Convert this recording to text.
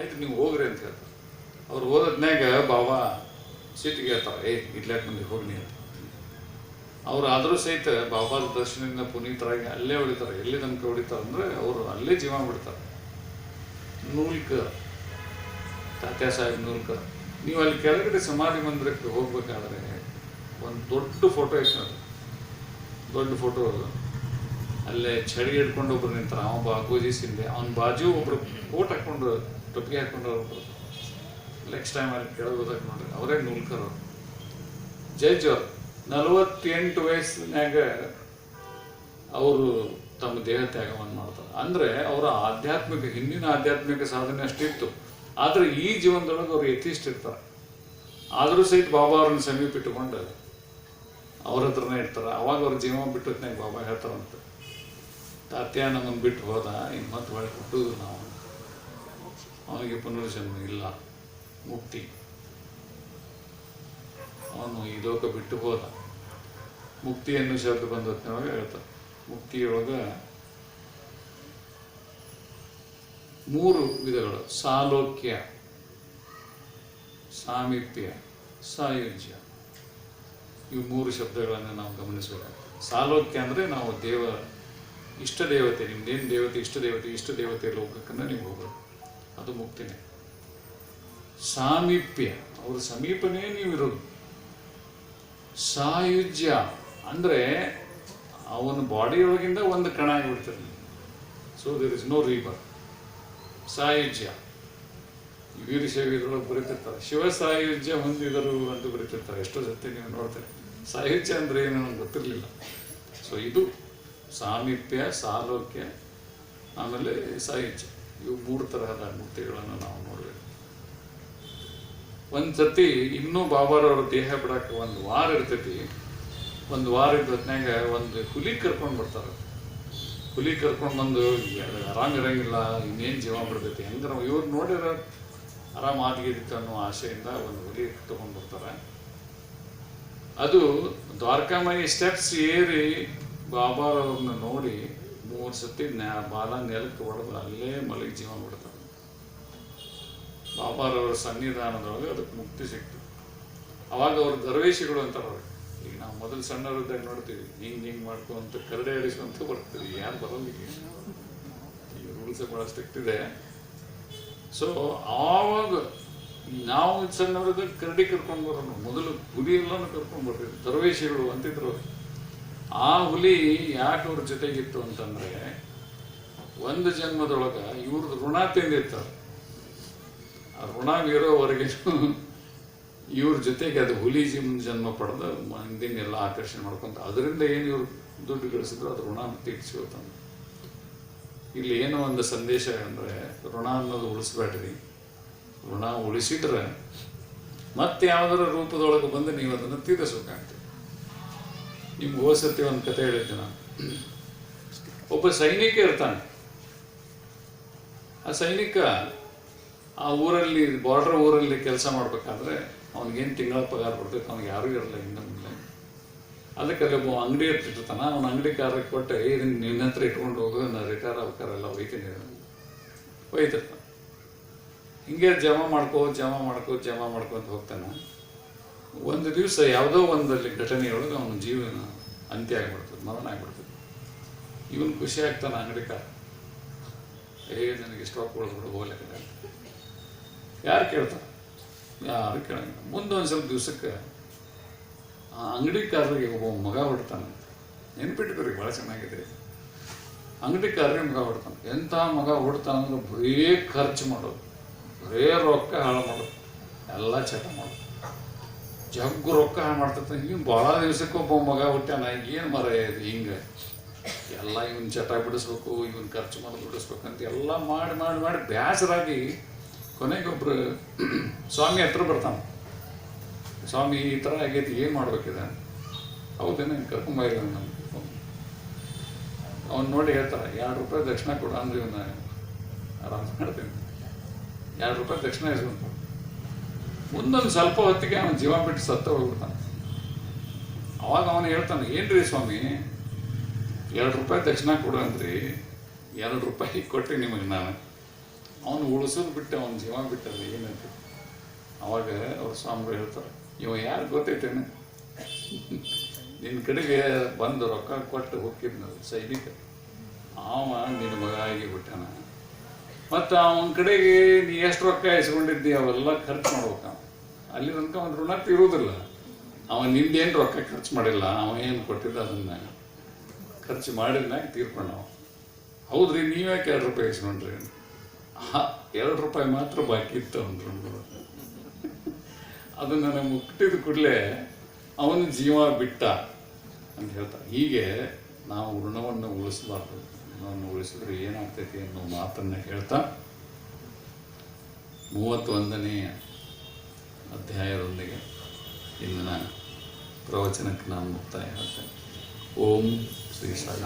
ಆಯ್ತು, ನೀವು ಹೋಗ್ರಿ ಅಂತ ಹೇಳ್ತಾರೆ. ಅವ್ರು ಓದದ್ನ್ಯಾಗ ಬಾಬಾ ಸೀಟಿಗೆ ಹೇಳ್ತಾರೆ, ಏ ಇಡ್ಲಾಕ್ ಮಂದಿ ಹೋಗಿ ಅಂತ. ಅವ್ರು ಆದರೂ ಸಹಿತ ಬಾಬಾದ ದರ್ಶನದಿಂದ ಪುನೀತರಾಗಿ ಅಲ್ಲೇ ಹೊಡಿತಾರೆ. ಎಲ್ಲಿ ತನಕ ಹೊಡಿತಾರೆ ಅಂದರೆ ಅವರು ಅಲ್ಲೇ ಜೀವ ಬಿಡ್ತಾರೆ ನೂಲ್ಕರ್ ತಾತ್ಯ ಸಾಹೇಬ್ ನೂಲ್ಕರ್ ನೀವು ಅಲ್ಲಿ ಕೆಳಗಡೆ ಸಮಾಧಿ ಮಂದಿರಕ್ಕೆ ಹೋಗ್ಬೇಕಾದ್ರೆ ಒಂದು ದೊಡ್ಡ ಫೋಟೋ ಐತೆ ನೋಡಿ ದೊಡ್ಡ ಫೋಟೋ ಅಲ್ಲೇ ಚಳಿ ಹಿಡ್ಕೊಂಡು ಒಬ್ರು ನಿಂತಾರೆ. ಅವನು ಬಾ ಸಿಂಧೆ, ಅವನ ಬಾಜು ಒಬ್ರು ಕೋಟ್ ಹಾಕೊಂಡು ಟೊಪ್ಪಿಗೆ ಹಾಕೊಂಡು ನೆಕ್ಸ್ಟ್ ಟೈಮ್ ಅಲ್ಲಿ ಕೇಳೋದಾಗ ನೋಡ್ರಿ ಅವರೇ ನೂಲ್ಕರ್. ಜಡ್ಜ್ ಅವ್ರು ನಲವತ್ತೆಂಟು ವಯಸ್ಸಿನಾಗ ಅವರು ತಮ್ಮ ದೇಹ ತ್ಯಾಗವನ್ನು ಮಾಡ್ತಾರೆ. ಅಂದರೆ ಅವರ ಆಧ್ಯಾತ್ಮಿಕ, ಹಿಂದಿನ ಆಧ್ಯಾತ್ಮಿಕ ಸಾಧನೆ ಅಷ್ಟಿತ್ತು ಆದ್ರೆ ಈ ಜೀವನದೊಳಗೆ ಅವರು ಯಥಿಷ್ಟಿರ್ತಾರೆ ಆದರೂ ಸಹಿತ ಬಾಬಾ ಅವ್ರನ್ನ ಸಮೀಪ ಇಟ್ಟುಕೊಂಡು ಅವ್ರ ಹತ್ರನೇ ಇರ್ತಾರೆ. ಅವಾಗ ಅವ್ರ ಜೀವ ಬಿಟ್ಟದ್ನಾಗ ಬಾಬಾ ಹೇಳ್ತಾರಂತೆ ತಾತ್ಯ ನಮ್ಮನ್ನು ಬಿಟ್ಟು ಹೋದ ಇನ್ನು ಮತ್ತೆ ಹೊಳೆ ಹುಟ್ಟುದು ನಾವು. ಅವನಿಗೆ ಪುನರ್ಜನ್ಮ ಇಲ್ಲ, ಮುಕ್ತಿ. ಅವನು ಈ ಲೋಕ ಬಿಟ್ಟು ಹೋದ. ಮುಕ್ತಿಯನ್ನು ಶಬ್ದ ಬಂದೊತ್ತಿನೊಳಗೆ ಹೇಳ್ತಾರೆ ಮುಕ್ತಿಯೊಳಗ ಮೂರು ವಿಧಗಳು. ಸಾಲೋಕ್ಯ, ಸಾಮೀಪ್ಯ, ಸಾಯುಜ್ಯ. ಇವು ಮೂರು ಶಬ್ದಗಳನ್ನು ನಾವು ಗಮನಿಸಬೇಕಾಗ್ತದೆ. ಸಾಲೋಕ್ಯ ಅಂದರೆ ನಾವು ದೇವ, ಇಷ್ಟ ದೇವತೆ, ನಿಮ್ದೇನು ದೇವತೆ, ಇಷ್ಟ ದೇವತೆ ಇಷ್ಟ ದೇವತೆ ಲೋಕಕ್ಕನ್ನ ನೀವು ಹೋಗೋದು ಅದು ಮುಕ್ತಿನೇ. ಸಾಮೀಪ್ಯ, ಅವ್ರ ಸಮೀಪನೇ ನೀವಿರೋದು. ಸಾಯುಜ್ಯ ಅಂದರೆ ಅವನ ಬಾಡಿಯೊಳಗಿಂದ ಒಂದು ಕಣ ಆಗಿಬಿಡ್ತಾರೆ so there is no rebirth ಸಾಯುಜ್ಯ. ವೀರಶೈವದೊಳಗೆ ಬರೀತಿರ್ತಾರೆ. ಶಿವ ಸಾಯುಜ್ಯ ಹೊಂದಿದರು ಅಂತ ಬರೀತಿರ್ತಾರೆ. ಎಷ್ಟೋ ಜೊತೆ ನೀವು ನೋಡ್ತಾರೆ. ಸಾಯುಜ್ಯ ಅಂದ್ರೆ ಏನು ನನಗೆ ಗೊತ್ತಿರಲಿಲ್ಲ. ಸೊ ಇದು ಸಾಮೀಪ್ಯ, ಸಾಲೋಕ್ಯ, ಆಮೇಲೆ ಸಾಯುಜ್ಯ. ಇವು ಮೂರು ತರಹದ ಮುಕ್ತಿಗಳನ್ನು ನಾವು ನೋಡಬೇಕು. ಒಂದು ಸತಿ ಇನ್ನೂ ಬಾಬಾರವ್ರ ದೇಹ ಬಿಡಕ್ಕೆ ಒಂದು ವಾರ ಇರ್ತೈತಿ. ಒಂದು ವಾರ ಇದ್ದ ಹೊತ್ನಾಗ ಒಂದು ಹುಲಿ ಕರ್ಕೊಂಡು ಬರ್ತಾರೆ. ಹುಲಿ ಕರ್ಕೊಂಡು ಬಂದು ಆರಾಮ್ ಇರಂಗಿಲ್ಲ, ಇನ್ನೇನು ಜೀವ ಬಿಡ್ತೈತಿ? ಹೆಂಗಾರ ಇವ್ರು ನೋಡಿರ ಆರಾಮ್ ಆಗಿದ್ದಿತ್ತು ಅನ್ನೋ ಆಸೆಯಿಂದ ಒಂದು ಹುಲಿ ತಗೊಂಡು ಬರ್ತಾರೆ. ಅದು ದ್ವಾರಕಾಮಯಿ ಸ್ಟೆಪ್ಸ್ ಏರಿ ಬಾಬಾರವ್ರನ್ನ ನೋಡಿ ಮೂರು ಸತಿ ನ್ಯಾ ಬಾಲ ನೆಲಕ್ಕೆ ಹೊಡೆದು ಅಲ್ಲೇ ಮಲಗಿ ಜೀವ ಬಿಡ್ತಾರೆ ಬಾಬಾರವರ ಸನ್ನಿಧಾನದೊಳಗೆ ಅದಕ್ಕೆ ಮುಕ್ತಿ ಸಿಕ್ತು. ಅವಾಗ ಅವ್ರ ದರ್ವೇಶಿಗಳು ಅಂತಾರೆ ಅವ್ರಿಗೆ ಈಗ ನಾವು ಮೊದಲು ಸಣ್ಣವರಿದ್ದಾಗ ನೋಡ್ತೀವಿ, ಹಿಂಗೆ ಹಿಂಗೆ ಮಾಡ್ಕೊಂತ ಕರಡೆ ಆಡಿಸ್ಕೊಂತ ಬರ್ತೀವಿ. ಯಾರು ಬರೋದಿಲ್ಲ ಈಗ. ರೂಲ್ಸ್ ಭಾಳ ಸ್ಟ್ರಿಕ್ಟ್ ಇದೆ ಸೊ ಆವಾಗ ನಾವು ಸಣ್ಣವರಿದ್ದಾಗ ಕರಡಿ ಕರ್ಕೊಂಡು ಬರೋಣ. ಮೊದಲು ಗುರಿ ಎಲ್ಲನೂ ಕರ್ಕೊಂಡು ಬರ್ತೀವಿ. ದರ್ವೇಶಿಗಳು ಅಂತಿದ್ರು. ಆ ಹುಲಿ ಯಾಕೆ ಅವ್ರ ಜೊತೆಗಿತ್ತು ಅಂತಂದ್ರೆ ಒಂದು ಜನ್ಮದೊಳಗ ಇವ್ರದ್ದು ಋಣ ತಿಂದಿರ್ತಾರೆ. ಆ ಋಣ ಇವ್ರ ಜೊತೆಗೆ ಅದು ಹುಲಿ ಜಿಮ್ ಜನ್ಮ ಪಡೆದು ಮಂದಿನೆಲ್ಲ ಆಕರ್ಷಣೆ ಮಾಡ್ಕೊಂತ ಅದರಿಂದ ಏನು ಇವ್ರು ದುಡ್ಡು ಗಳಿಸಿದ್ರು? ಅದು ಋಣ ತೀರ್ಸಿ ಇಲ್ಲಿ ಏನೋ ಒಂದು ಸಂದೇಶ ಅಂದರೆ ಋಣ ಅನ್ನೋದು ಉಳಿಸ್ಬೇಡ್ರಿ. ಋಣ ಉಳಿಸಿದ್ರೆ ಮತ್ತೆ ಯಾವುದರ ರೂಪದೊಳಗೆ ಬಂದು ನೀವು ಅದನ್ನು ತೀರಿಸ್ಬೇಕಾಗ್ತದೆ. ನಿಮ್ಗೆ ಹೋಸತಿ ಒಂದು ಕತೆ ಹೇಳಿದ್ದೆ ನಾನು. ಒಬ್ಬ ಸೈನಿಕ ಇರ್ತಾನೆ. ಆ ಸೈನಿಕ ಆ ಊರಲ್ಲಿ ಬಾರ್ಡರ್ ಊರಲ್ಲಿ ಕೆಲಸ ಮಾಡ್ಬೇಕಾದ್ರೆ ಅವ್ನಿಗೇನು ತಿಂಗಳ ಪಗಾರ ಬರ್ತೈತೆ ಅವ್ನಿಗೆ ಯಾರೂ ಇರಲ್ಲ ಹಿಂದೆ ಮುಂದೆ. ಅದಕ್ಕೆ ಅಲ್ಲಿ ಒಬ್ಬ ಅಂಗಡಿ ಇರ್ತಿರ್ತಾನ ಅವ್ನ ಅಂಗಡಿ ಕಾರ್ಯಕ್ಕೆ ಕೊಟ್ಟೆ ಇದನ್ನ ನಿನ್ನ ಹತ್ರ ಇಟ್ಕೊಂಡು ಹೋಗು ನಾನು ರಿಟೈರ್ ಆಗ್ಬೇಕಾರೆಲ್ಲ ಒಯ್ತೀನಿ ಒಯ್ತಿರ್ತಾನೆ ಹಿಂಗೆ ಜಮಾ ಮಾಡ್ಕೋ ಜಮಾ ಮಾಡ್ಕೋ, ಜಮಾ ಮಾಡ್ಕೊಂತ ಹೋಗ್ತಾನೆ. ಒಂದು ದಿವಸ ಯಾವುದೋ ಒಂದಲ್ಲಿ ಘಟನೆಯೊಳಗೆ ಅವನ ಜೀವನ ಅಂತ್ಯ ಆಗಿಬಿಡ್ತದೆ, ಮರಣ ಆಗಿಬಿಡ್ತದೆ. ಇವನು ಖುಷಿ ಆಗ್ತಾನೆ ಅಂಗಡಿಕಾರ ಏ, ನನಗೆ ಸ್ಟಾಕ್ ಕೊಡ್ಬಿಡು ಹೋಗ್ಲಿಕ್ಕೆ ಯಾರು ಕೇಳ್ತಾರೆ? ಯಾರು ಕೇಳಂಗಿಲ್ಲ. ಮುಂದೆ ಒಂದು ಸ್ವಲ್ಪ ದಿವಸಕ್ಕೆ ಆ ಅಂಗಡಿಕಾರರಿಗೆ ಒಬ್ಬ ಮಗ ಹೊಡ್ತಾನೆ. ನೆನ್ಪಿಟ್ಟಿದ್ರಿ ಭಾಳ ಚೆನ್ನಾಗಿದೆ. ಅಂಗಡಿಕಾರರಿಗೆ ಮಗ ಹೊಡ್ತಾನೆ. ಎಂಥ ಮಗ ಹೊಡ್ತಾನಂದ್ರೆ ಬರೀ ಖರ್ಚು ಮಾಡೋದು. ಬರೇ ರೊಕ್ಕ ಹಾಳು ಮಾಡೋದು. ಎಲ್ಲ ಚಟ ಮಾಡೋದು. ಜಗ್ಗು ರೊಕ್ಕ ಮಾಡ್ತಿರ್ತಾನೆ. ಬಹಳ ಭಾಳ ದಿವಸಕ್ಕೊಬ್ಬ ಮಗ ಹುಟ್ಟಾನ ಏನು ಮರ ಇದು ಹಿಂಗೆ? ಎಲ್ಲ ಇವನ್ ಚಟ ಬಿಡಿಸ್ಬೇಕು, ಇವನ್ ಖರ್ಚು ಮಾಡಿ ಬಿಡಿಸ್ಬೇಕು ಅಂತ ಎಲ್ಲ ಮಾಡಿ ಮಾಡಿ ಮಾಡಿ ಬೇಸರಾಗಿ ಕೊನೆಗೊಬ್ರು ಸ್ವಾಮಿ ಹತ್ರ ಬರ್ತಾನೆ. ಸ್ವಾಮಿ ಈ ಥರ ಆಗೈತಿ, ಏನು ಮಾಡ್ಬೇಕಿದೆ ಹೌದೇನೆ? ಕರ್ಕೊಂಬಾಯಿಲ್ಲ ನಮ್ಮ ಅವ್ನು ನೋಡಿ ಹೇಳ್ತಾರೆ ಎರಡು ರೂಪಾಯಿ ದಕ್ಷಿಣ ಕೊಡು. ಅಂದ್ರೆ ಇವನ್ನ ಆರಾಮ್ ಮಾಡ್ತೀನಿ. ಎರಡು ರೂಪಾಯಿ ದಕ್ಷಿಣ ಇಸ್ಕೊಂತ ಮುಂದೊಂದು ಸ್ವಲ್ಪ ಹೊತ್ತಿಗೆ ಅವನು ಜೀವ ಬಿಟ್ಟು ಸತ್ತ ಹೋಗ್ಬಿಡ್ತಾನೆ. ಅವಾಗ ಅವನು ಹೇಳ್ತಾನೆ, ಏನ್ರಿ ಸ್ವಾಮಿ, ಎರಡು ರೂಪಾಯಿ ದಕ್ಷಿಣ ಕೊಡು ಅಂದ್ರಿ ಎರಡು ರೂಪಾಯಿ ಕೊಟ್ಟೆ ನಿಮಗೆ ನಾನು. ಅವನು ಉಳಿಸೋದು ಬಿಟ್ಟೆ ಅವನ ಜೀವ ಬಿಟ್ಟಲ್ಲ ಏನಂತ? ಅವಾಗ ಅವ್ರ ಸ್ವಾಮಿಗಳು ಹೇಳ್ತಾರೆ, ಇವ ಯಾರು ಗೊತ್ತೈತೇನೆ? ನಿನ್ನ ಕಡೆಗೆ ಬಂದು ರೊಕ್ಕ ಕೊಟ್ಟು ಹೋಗಿದ್ನಲ್ಲ ಸೈನಿಕ. ಅವ ನಿನ್ನ ಮಗ ಆಗಿ ಬಿಟ್ಟಾನ ಮತ್ತು ಅವನ ಕಡೆಗೆ ನೀ ಎಷ್ಟು ರೊಕ್ಕ ಇಸ್ಕೊಂಡಿದ್ದಿ ಅವೆಲ್ಲ ಖರ್ಚು ಮಾಡ್ಬೇಕು. ಅಲ್ಲಿ ತನಕ ಒಂದು ಋಣ ತೀರುವುದಿಲ್ಲ. ಅವ ನಿಂದೇನು ರೊಕ್ಕ ಖರ್ಚು ಮಾಡಿಲ್ಲ, ಅವ ಏನು ಕೊಟ್ಟಿದ್ದ ಅದನ್ನ ಖರ್ಚು ಮಾಡಿದ್ಮ್ಯಾಗ ತೀರ್ಕೊಂಡವ. ಹೌದ್ರಿ ನೀವ್ಯಾಕೆ ಎರಡು ರೂಪಾಯಿ ಇಸ್ಕೊಂಡ್ರಿ? ಎರಡು ರೂಪಾಯಿ ಮಾತ್ರ ಬಾಕಿ ಇತ್ತು ಅಂದ್ರು ಅದನ್ನು ನನಗೆ ಮುಟ್ಟಿದ ಕೂಡಲೇ ಅವನ ಜೀವ ಬಿಟ್ಟ ಅಂತ ಹೇಳ್ತಾರೆ. ಹೀಗೆ ನಾವು ಋಣವನ್ನು ಉಳಿಸಬಾರ್ದು. ಋಣವನ್ನು ಉಳಿಸಿದ್ರೆ ಏನಾಗ್ತೈತಿ ಅನ್ನೋ ಮಾತನ್ನು ಹೇಳ್ತಾ ಮೂವತ್ತೊಂದನೆಯ ಅಧ್ಯಾಯದೊಂದಿಗೆ ಇಂದಿನ ಪ್ರವಚನಕ್ಕೆ ನಾನು ಮುಕ್ತಾಯ ಹೇಳ್ತೇನೆ ಓಂ ಶ್ರೀ ಸಾಯಿ